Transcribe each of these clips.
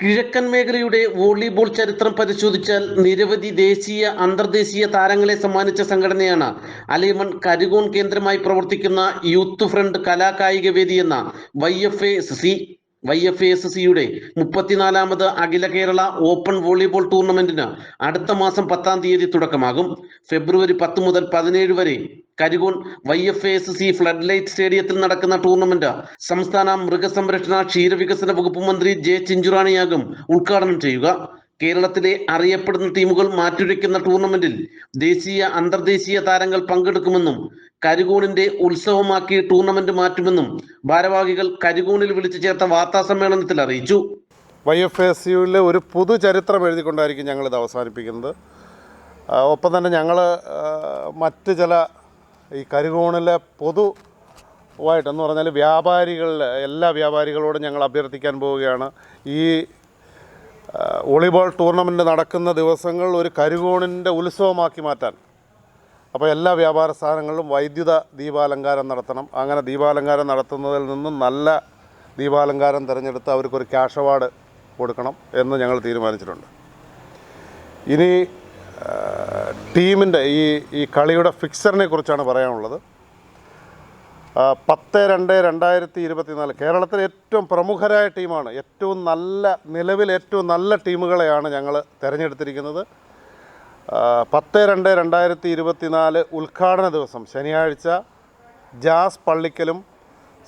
കിഴക്കൻ മേഖലയുടെ വോളിബോൾ ചരിത്രം പരിശോധിച്ചാൽ നിരവധി ദേശീയ അന്തർദേശീയ താരങ്ങളെ സമ്മാനിച്ച സംഘടനയാണ് അലേമൺ കരികോൺ കേന്ദ്രമായി പ്രവർത്തിക്കുന്ന യൂത്ത് ഫ്രണ്ട് കലാകായിക വേദി എന്ന Y F A C Y F S സിയുടെ മുപ്പത്തിനാലാമത് അഖില കേരള ഓപ്പൺ വോളിബോൾ ടൂർണമെന്റിന് അടുത്ത മാസം പത്താം തീയതി തുടക്കമാകും. ഫെബ്രുവരി പത്ത് മുതൽ പതിനേഴ് വരെ കരികോൺ Y F S C flood light സ്റ്റേഡിയത്തിൽ നടക്കുന്ന ടൂർണമെന്റ് സംസ്ഥാന മൃഗസംരക്ഷണ ക്ഷീരവികസന വകുപ്പ് മന്ത്രി ജെ ചിഞ്ചുറാണിയാകും ഉദ്ഘാടനം ചെയ്യുക. കേരളത്തിലെ അറിയപ്പെടുന്ന ടീമുകൾ മാറ്റുരയ്ക്കുന്ന ടൂർണമെന്റിൽ ദേശീയ അന്തർദേശീയ താരങ്ങൾ പങ്കെടുക്കുമെന്നും കരികോണിന്റെ ഉത്സവമാക്കി ടൂർണമെന്റ് മാറ്റുമെന്നും ഭാരവാഹികൾ കരികൂണിൽ വിളിച്ചു ചേർത്ത വാർത്താ സമ്മേളനത്തിൽ അറിയിച്ചു. വൈ എഫ് എസ് യുവിലെ ഒരു പുതു ചരിത്രം എഴുതിക്കൊണ്ടായിരിക്കും ഞങ്ങളിത് അവസാനിപ്പിക്കുന്നത്. ഒപ്പം തന്നെ ഞങ്ങൾ മറ്റ് ചില ഈ കരുകോണിലെ പൊതുവായിട്ടെന്ന് പറഞ്ഞാൽ വ്യാപാരികളിൽ എല്ലാ വ്യാപാരികളോടും ഞങ്ങൾ അഭ്യർത്ഥിക്കാൻ പോവുകയാണ്. ഈ വോളിബോൾ ടൂർണമെന്റ് നടക്കുന്ന ദിവസങ്ങൾ ഒരു കരുകോണിന്റെ ഉത്സവമാക്കി മാറ്റാൻ. അപ്പോൾ എല്ലാ വ്യാപാര സ്ഥാപനങ്ങളിലും വൈദ്യുത ദീപാലങ്കാരം നടത്തണം. അങ്ങനെ ദീപാലങ്കാരം നടത്തുന്നതിൽ നിന്നും നല്ല ദീപാലങ്കാരം തിരഞ്ഞെടുത്ത് അവർക്കൊരു ക്യാഷ് അവാർഡ് കൊടുക്കണം എന്ന് ഞങ്ങൾ തീരുമാനിച്ചിട്ടുണ്ട്. ഇനി ടീമിന്റെ ഈ ഈ കളിയുടെ ഫിക്സറിനെ കുറിച്ചാണ് പറയാനുള്ളത്. പത്ത് രണ്ട് രണ്ടായിരത്തി ഇരുപത്തിനാല് കേരളത്തിലെ ഏറ്റവും പ്രമുഖരായ ടീമാണ് ഏറ്റവും നല്ല നിലവിൽ ഏറ്റവും നല്ല ടീമുകളെയാണ് ഞങ്ങൾ തിരഞ്ഞെടുത്തിരിക്കുന്നത്. പത്ത് രണ്ട് രണ്ടായിരത്തി ഇരുപത്തിനാല് ഉദ്ഘാടന ദിവസം ശനിയാഴ്ച ജാസ് പള്ളിക്കലും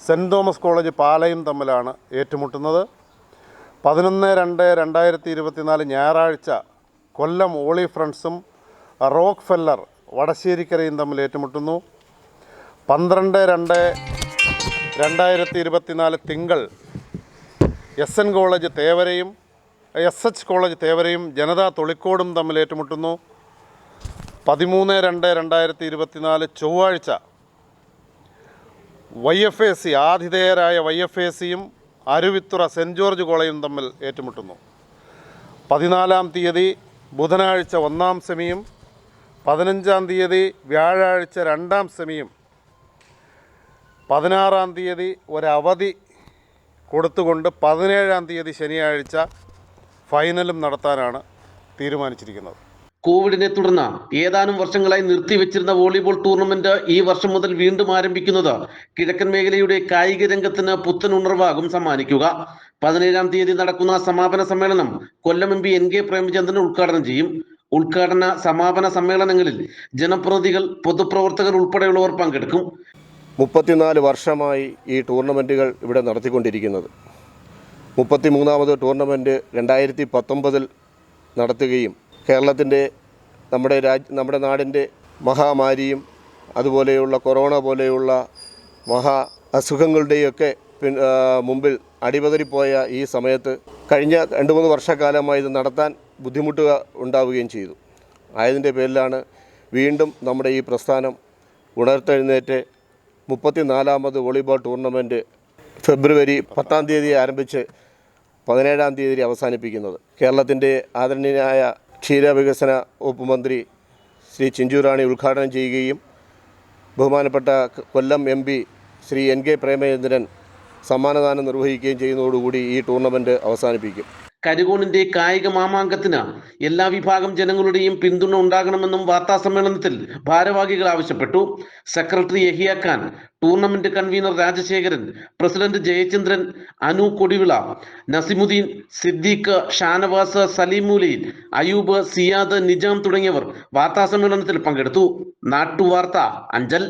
സെന്റ് തോമസ് കോളേജ് പാലയും തമ്മിലാണ് ഏറ്റുമുട്ടുന്നത്. പതിനൊന്ന് രണ്ട് രണ്ടായിരത്തി ഇരുപത്തിനാല് ഞായറാഴ്ച കൊല്ലം ഓളി ഫ്രണ്ട്സും റോക്ക് ഫെല്ലർ വടശ്ശേരിക്കരയും തമ്മിൽ ഏറ്റുമുട്ടുന്നു. പന്ത്രണ്ട് രണ്ട് രണ്ടായിരത്തി ഇരുപത്തിനാല് തിങ്കൾ എസ് എൻ കോളേജ് തേവരയും എസ് എച്ച് കോളേജ് തേവരയും ജനതാ തൊളിക്കോടും തമ്മിൽ ഏറ്റുമുട്ടുന്നു. പതിമൂന്ന് രണ്ട് രണ്ടായിരത്തി ഇരുപത്തിനാല് ചൊവ്വാഴ്ച വൈ എഫ് എ സി ആതിഥേയരായ വൈ എഫ് എ സിയും അരുവിത്തുറ സെന്റ് ജോർജ് കോളേജും തമ്മിൽ ഏറ്റുമുട്ടുന്നു. പതിനാലാം തീയതി ബുധനാഴ്ച ഒന്നാം സെമിയും പതിനഞ്ചാം തീയതി വ്യാഴാഴ്ച രണ്ടാം സെമിയും പതിനാറാം തീയതി ഒരവധി കൊടുത്തുകൊണ്ട് പതിനേഴാം തീയതി ശനിയാഴ്ച ഫൈനലും നടത്താനാണ് തീരുമാനിച്ചിരിക്കുന്നത്. കോവിഡിനെ തുടർന്ന് ഏതാനും വർഷങ്ങളായി നിർത്തിവെച്ചിരുന്ന വോളിബോൾ ടൂർണമെന്റ് ഈ വർഷം മുതൽ വീണ്ടും ആരംഭിക്കുന്നത് കിഴക്കൻ മേഖലയുടെ കായിക രംഗത്തിന് പുത്തൻ ഉണർവാകും സമ്മാനിക്കുക. പതിനേഴാം തീയതി നടക്കുന്ന സമാപന സമ്മേളനം Kollam M P N K Premachandran ഉദ്ഘാടനം ചെയ്യും. ഉദ്ഘാടന സമാപന സമ്മേളനങ്ങളിൽ ജനപ്രതിനിധികൾ പൊതുപ്രവർത്തകർ ഉൾപ്പെടെയുള്ളവർ പങ്കെടുക്കും. മുപ്പത്തിനാല് വർഷമായി ഈ ടൂർണമെന്റുകൾ ഇവിടെ നടത്തിക്കൊണ്ടിരിക്കുന്നത്. മുപ്പത്തി മൂന്നാമത് ടൂർണമെന്റ് രണ്ടായിരത്തി പത്തൊമ്പതിൽ നടത്തുകയും കേരളത്തിന്റെ നമ്മുടെ രാജ് നമ്മുടെ നാടിന്റെ മഹാമാരിയും അതുപോലെയുള്ള കൊറോണ പോലെയുള്ള മഹാ അസുഖങ്ങളുടെയൊക്കെ മുമ്പിൽ അടിപതറിപ്പോയ ഈ സമയത്ത് കഴിഞ്ഞ രണ്ട് മൂന്ന് വർഷക്കാലമായി ഇത് നടത്താൻ ബുദ്ധിമുട്ടുക ഉണ്ടാവുകയും ചെയ്തു. ആയതിന്റെ പേരിലാണ് വീണ്ടും നമ്മുടെ ഈ പ്രസ്ഥാനം ഉണർത്തെഴുന്നേറ്റ് മുപ്പത്തിനാലാമത് വോളിബോൾ ടൂർണമെന്റ് ഫെബ്രുവരി പത്താം തീയതി ആരംഭിച്ച് പതിനേഴാം തീയതി അവസാനിപ്പിക്കുന്നത്. കേരളത്തിന്റെ ആദരണീയനായ ക്ഷീരവികസന വകുപ്പ് മന്ത്രി ശ്രീ ചിഞ്ചുറാണി ഉദ്ഘാടനം ചെയ്യുകയും ബഹുമാനപ്പെട്ട Kollam M P Shri N K Premachandran സമ്മാനദാനം നിർവഹിക്കുകയും ചെയ്യുന്നതോടുകൂടി ഈ ടൂർണമെന്റ് അവസാനിപ്പിക്കും. കരികോണിന്റെ കായിക മാമാങ്കത്തിന് എല്ലാ വിഭാഗം ജനങ്ങളുടെയും പിന്തുണ ഉണ്ടാകണമെന്നും വാർത്താ സമ്മേളനത്തിൽ ഭാരവാഹികൾ ആവശ്യപ്പെട്ടു. Secretary Yahiya Khan tournament convener Rajasekharan president Jayachandran Anu Kodivila Nasimuddin Siddique Shanavas Salimuli Ayub Siyad Nijam തുടങ്ങിയവർ വാർത്താ സമ്മേളനത്തിൽ പങ്കെടുത്തു. നാട്ടുവാർത്ത അഞ്ചൽ.